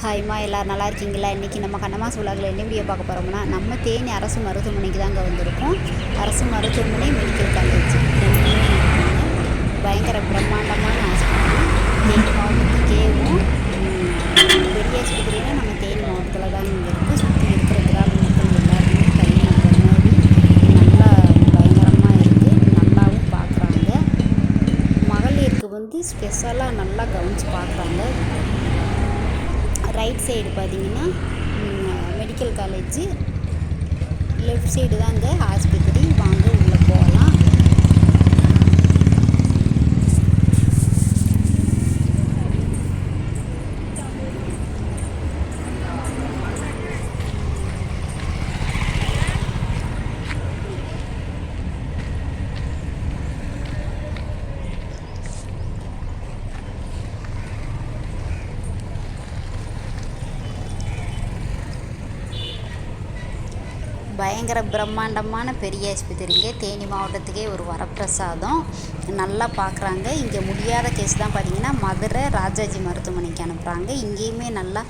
ஹாய்மா எல்லோரும் நல்லா இருக்கீங்களா இன்றைக்கி நம்ம கண்ணமாஸ் விழாவில் என்ன வீடியோ பார்க்க போகிறோம்னா நம்ம தேனி அரசு மருத்துவமனைக்கு தாங்க வந்திருக்கோம். அரசு மருத்துவமனை மெடிக்கல் காலேஜ். பயங்கர பிரம்மாண்டமான ஹாஸ்பிட்டல் தேனி மாவட்டத்துக்கேவும் ம், பெரிய ஆஸ்பத்திரியில் நம்ம தேனி மாவட்டத்தில் தாங்க இங்கே இருக்குது சுற்றி இருக்கிற கிராம மக்கள் எல்லாருமே கை நடுற நல்லா பயங்கரமாக இருக்குது நல்லாவும் பார்க்குறாங்க மகளிருக்கு வந்து ஸ்பெஷலாக நல்லா கவனித்து பார்க்குறாங்க ரைட் சைடு பார்த்தீங்கன்னா மெடிக்கல் காலேஜு லெஃப்ட் சைடு தான் அங்கே ஆஸ்பத்திரி. பயங்கர பிரம்மாண்டமான பெரிய ஆஸ்பத்திரிங்க தேனி மாவட்டத்துக்கே ஒரு வரப்பிரசாதம். நல்லா பார்க்குறாங்க. இங்கே முடியாத கேஸ் தான் பார்த்தீங்கன்னா மதுரை ராஜாஜி மருத்துவமனைக்கு அனுப்புகிறாங்க இங்கேயுமே நல்லா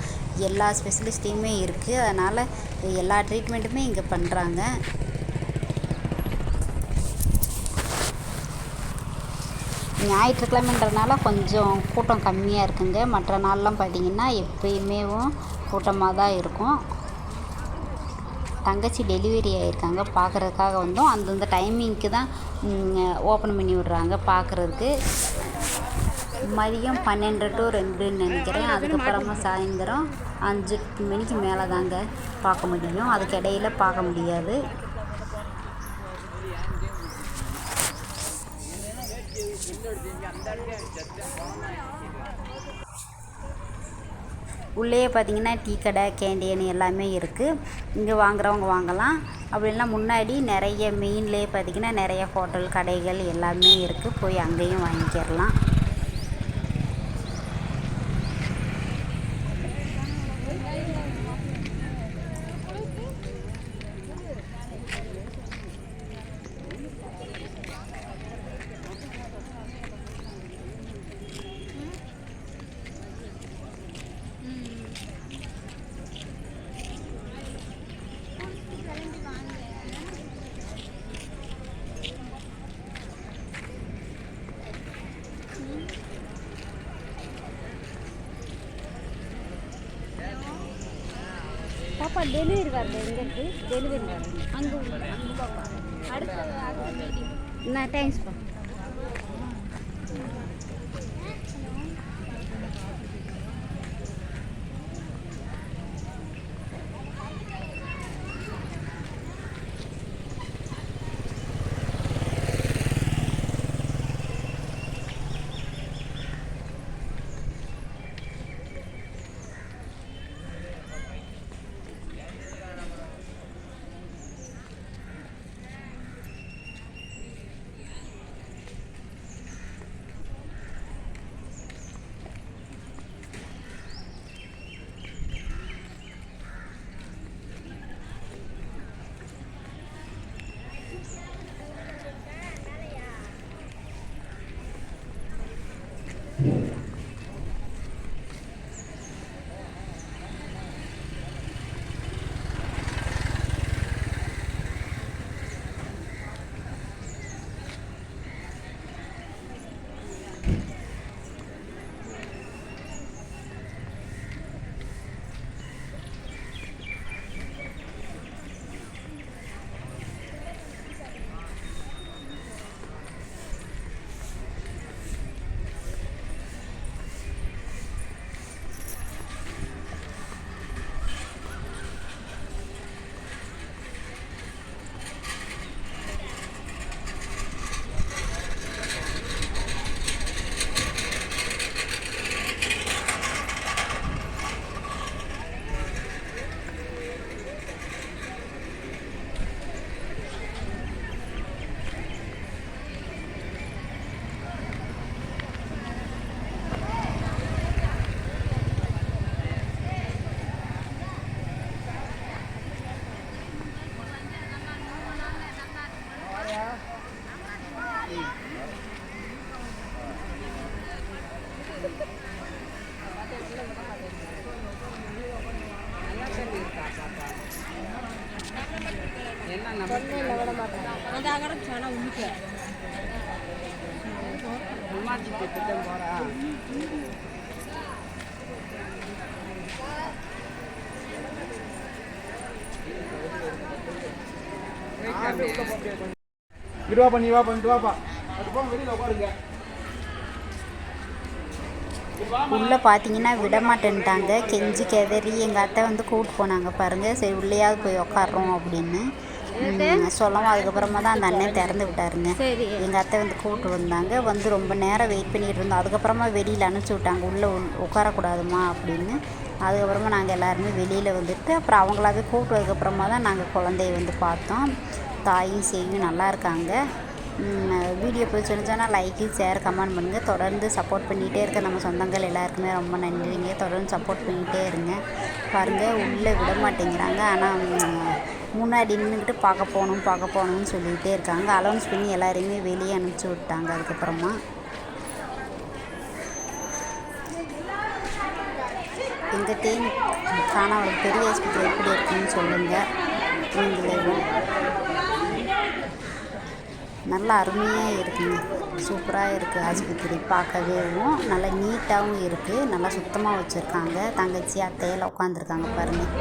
எல்லா ஸ்பெஷலிஸ்ட்டையுமே இருக்குது அதனால் எல்லா ட்ரீட்மெண்ட்டுமே இங்கே பண்ணுறாங்க ஞாயிற்றுக்கிழமைன்றனால கொஞ்சம் கூட்டம் கம்மியாக இருக்குங்க. மற்ற நாள்லாம் பார்த்தீங்கன்னா எப்பயுமேவும் கூட்டமாக தான் இருக்கும். தங்கச்சி டெலிவரி ஆகியிருக்காங்க பார்க்குறதுக்காக வந்தோம். அந்தந்த டைமிங்க்கு தான் ஓப்பன் பண்ணி விடுறாங்க பார்க்குறதுக்கு. மதியம் பன்னெண்டு டு ரெண்டுன்னு நினைக்கிறேன். அதுக்கப்புறமா சாயந்தரம் அஞ்சு மணிக்கு மேலே தாங்க பார்க்க முடியும். அதுக்கு இடையில பார்க்க முடியாது. உள்ளேயே பார்த்தீங்கன்னா டீ கடை கேண்டீன் எல்லாமே இருக்குது இங்கே வாங்குறவங்க வாங்கலாம். அப்படி முன்னாடி நிறைய மெயின்லேயே பார்த்தீங்கன்னா நிறைய ஹோட்டல் கடைகள் எல்லாமே இருக்குது போய் அங்கேயும் வாங்கிக்கிறலாம். பாப்பா டெலிவரி வருது எங்கே இருக்கு டெலிவரி வருது அங்கே அடுத்த அடுத்த மீட்டிங் நான் தேங்க்ஸ்ப்பா இங்கிட்டு வாப்பா நீ வாப்பா இங்கிட்டு வாப்பா அது போக வெளியில் உட்காருங்க உள்ளே பார்த்தீங்கன்னா விடமாட்டேன்ட்டாங்க. கெஞ்சி கெதறி எங்கள் அத்தை வந்து கூப்பிட்டு போனாங்க பாருங்கள் சரி உள்ளேயாவது போய் உக்காடுறோம் அப்படின்னு. சொல்லவும் அதுக்கப்புறமா தான் அந்த அண்ணன் திறந்து விட்டாருங்க. எங்கள் அத்தை வந்து கூப்பிட்டு வந்தாங்க. வந்து ரொம்ப நேரம் வெயிட் பண்ணிட்டு இருந்தோம். அதுக்கப்புறமா வெளியில் அனுப்பிச்சி விட்டாங்க. உள்ளே உள்- உட்காரக்கூடாதுமா அப்படின்னு. அதுக்கப்புறமா நாங்கள் எல்லாருமே வெளியில் வந்துட்டு அப்புறம் அவங்களாவே கூப்பிட்டதுக்கப்புறமா தான் நாங்கள் குழந்தைய வந்து பார்த்தோம். தாயும் சேயும் நல்லா இருக்காங்க. வீடியோ பிடிச்சிருந்துச்சுன்னா லைக்கு ஷேர் கமெண்ட் பண்ணுங்கள் தொடர்ந்து சப்போர்ட் பண்ணிகிட்டே இருக்க நம்ம சொந்தங்கள் எல்லாருக்குமே ரொம்ப நன்றிங்க. தொடர்ந்து சப்போர்ட் பண்ணிகிட்டே இருங்க. பாருங்கள் உள்ளே விட மாட்டேங்கிறாங்க. ஆனால் முன்னாடி நின்றுக்கிட்டு பார்க்க போகணும் பார்க்க போகணும்னு சொல்லிகிட்டே இருக்காங்க. அலௌன்ஸ் பண்ணி எல்லாரையுமே வெளியே அனுப்பிச்சி விட்டாங்க அதுக்கப்புறமா. எங்கள் தேனி காணாவோட பெரிய ஹாஸ்பிட்டல் எப்படி இருக்குன்னு சொல்லுங்கள் நீங்களே நல்லா அருமையாக இருக்குங்க. சூப்பராக இருக்குது ஆஸ்பத்திரி பார்க்கவேவும் நல்லா நீட்டாகவும் இருக்குது நல்லா சுத்தமாக வச்சுருக்காங்க. தங்கச்சி அத்தையெல்லாம் உட்காந்துருக்காங்க பாருங்கள்